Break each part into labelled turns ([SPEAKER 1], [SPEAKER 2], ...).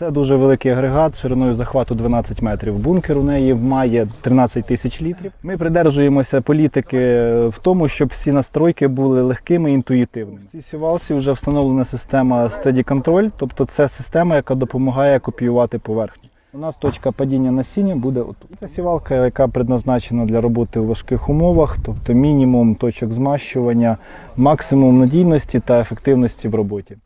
[SPEAKER 1] Це дуже великий агрегат шириною захвату 12 метрів. Бункер у неї має 13 тисяч літрів. Ми придержуємося політики в тому, щоб всі настройки були легкими і інтуїтивними. В цій сівалці вже встановлена система Steady Control, тобто це система, яка допомагає копіювати поверхню. У нас точка падіння насіння буде отут. Це сівалка, яка предназначена для роботи у важких умовах, тобто мінімум точок змащування, максимум надійності та ефективності в роботі.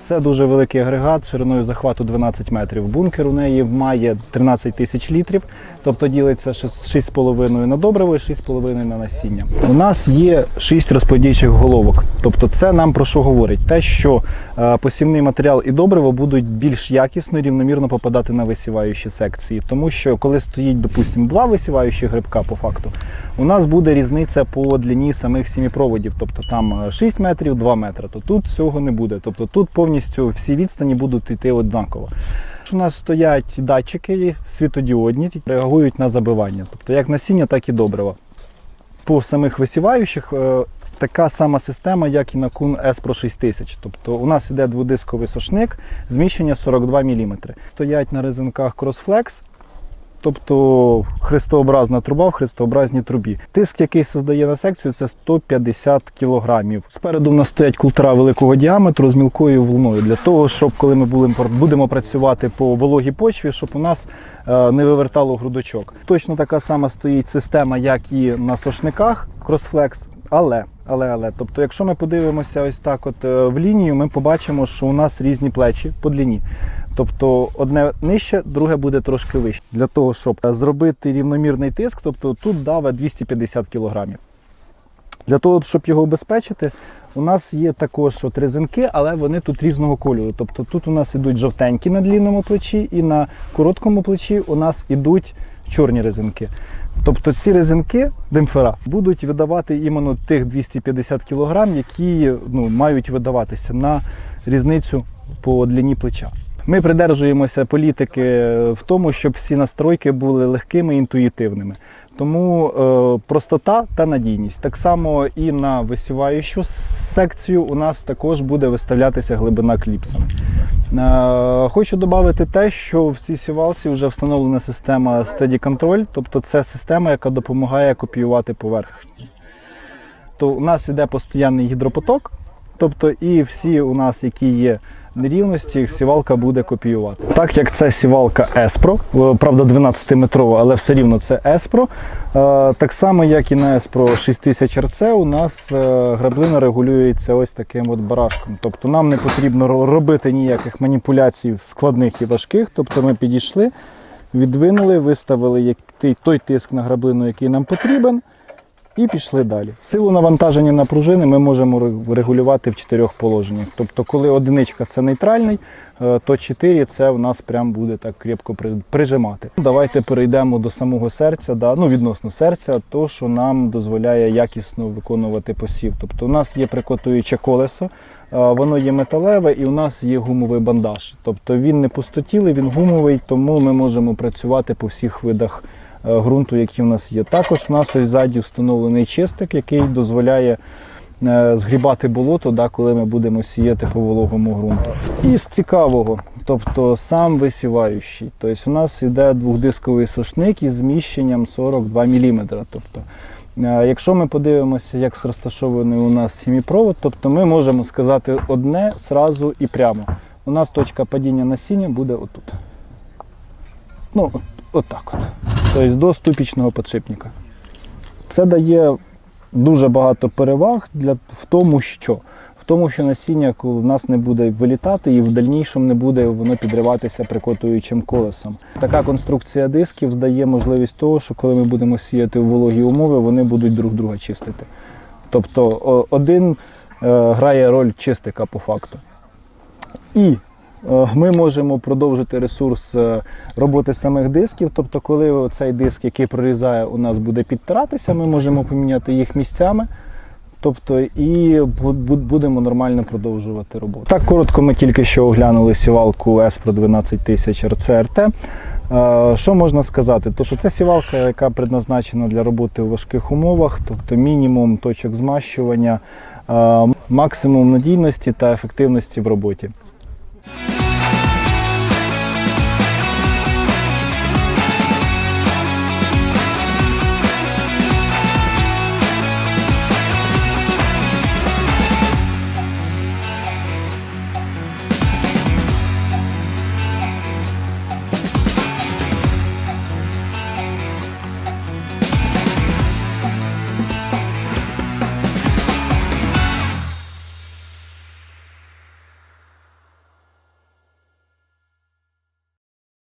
[SPEAKER 1] Це дуже великий агрегат шириною захвату 12 метрів. Бункер у неї має 13 тисяч літрів, тобто ділиться 6,5 на добриво і 6,5 на насіння. У нас є 6 розподільчих головок. Тобто, це нам про що говорить? Те, що е, посівний матеріал і добриво будуть більш якісно і рівномірно попадати на висіваючі секції. Тому що коли стоїть, допустимо, два висіваючі грибка по факту, у нас буде різниця по длині самих сіміпроводів. Тобто там е, 6 метрів, 2 метри. То тут цього не буде. Тобто тут повністю всі відстані будуть йти однаково. У нас стоять датчики світодіодні, реагують на забивання. Тобто як насіння, так і добрива. По самих висіваючих е, така сама система, як і на Кун S Pro 6000. Тобто у нас іде дводисковий сошник, зміщення 42 мм. Стоять на резинках CrossFlex, тобто хрестообразна труба в хрестообразній трубі. Тиск, який создає на секцію, це 150 кг. Спереду в нас стоять култера великого діаметру з мілкою волною для того, щоб коли ми будемо- працювати по вологій почві, щоб у нас е, не вивертало грудочок. Точно така сама стоїть система, як і на сошниках CrossFlex, але. Але, але, тобто, якщо ми подивимося ось так, от е, в лінію, ми побачимо, що у нас різні плечі по длині. Тобто одне нижче, друге буде трошки вище. Для того, щоб е, зробити рівномірний тиск, тобто тут даве 250 кг. Для того, щоб його обезпечити, у нас є також от резинки, але вони тут різного кольору. Тобто тут у нас ідуть жовтенькі на длинному плечі, і на короткому плечі у нас ідуть чорні резинки. Тобто ці резинки, демпфера, будуть видавати іменно тих 250 кг, які ну, мають видаватися на різницю по длині плеча. Ми придержуємося політики в тому, щоб всі настройки були легкими і інтуїтивними. Тому е, простота та надійність. Так само і на висіваючу секцію у нас також буде виставлятися глибина кліпсами. Е, хочу додати те, що в цій сівалці вже встановлена система Steady Control, тобто це система, яка допомагає копіювати поверхні. То у нас іде постійний гідропоток, тобто і всі у нас, які є нерівності, їх сівалка буде копіювати. Так як це сівалка Espro, е, правда 12-метрова, але все рівно це Espro, е, так само як і на Espro 6000 RC, у нас е, граблина регулюється ось таким от барашком. Тобто нам не потрібно робити ніяких маніпуляцій складних і важких. Тобто ми підійшли, відвинули, виставили той тиск на граблину, який нам потрібен. І пішли далі. Силу навантаження на пружини ми можемо ре- регулювати в чотирьох положеннях. Тобто, коли одиничка це нейтральний, е, то 4 це в нас прям буде так крепко прижимати. Давайте перейдемо до самого серця, да, ну відносно серця, то що нам дозволяє якісно виконувати посів. Тобто у нас є прикотуюче колесо, е, воно є металеве і у нас є гумовий бандаж. Тобто він не пустотілий, він гумовий, тому ми можемо працювати по всіх видах ґрунту, які в нас є. Також в нас ось ззаді встановлений чистик, який дозволяє е, згрібати болото, да, коли ми будемо сіяти по вологому ґрунту. І з цікавого, тобто сам висіваючий. Тобто у нас йде двохдисковий сушник із зміщенням 42 мм. Тобто, е, якщо ми подивимося, як розташований у нас сіміпровод, тобто ми можемо сказати одне зразу і прямо. У нас точка падіння насіння буде отут. Ну, от, отак от. Тобто до ступічного підшипника. Це дає дуже багато переваг для, в тому, що в тому, що насіння в нас не буде вилітати і в дальнішому не буде воно підриватися прикотуючим колесом. Така конструкція дисків дає можливість того, що коли ми будемо сіяти в вологі умови, вони будуть друг друга чистити. Тобто один е, грає роль чистика по факту. І Ми можемо продовжити ресурс е, роботи самих дисків. Тобто, коли цей диск, який прорізає, у нас буде підтиратися, ми можемо поміняти їх місцями. Тобто і бу- бу- будемо нормально продовжувати роботу. Так коротко ми тільки що оглянули сівалку S-Pro 12000 RCRT. Е, Що можна сказати? То що це сівалка, яка предназначена для роботи у важких умовах, тобто мінімум точок змащування, е, максимум надійності та ефективності в роботі.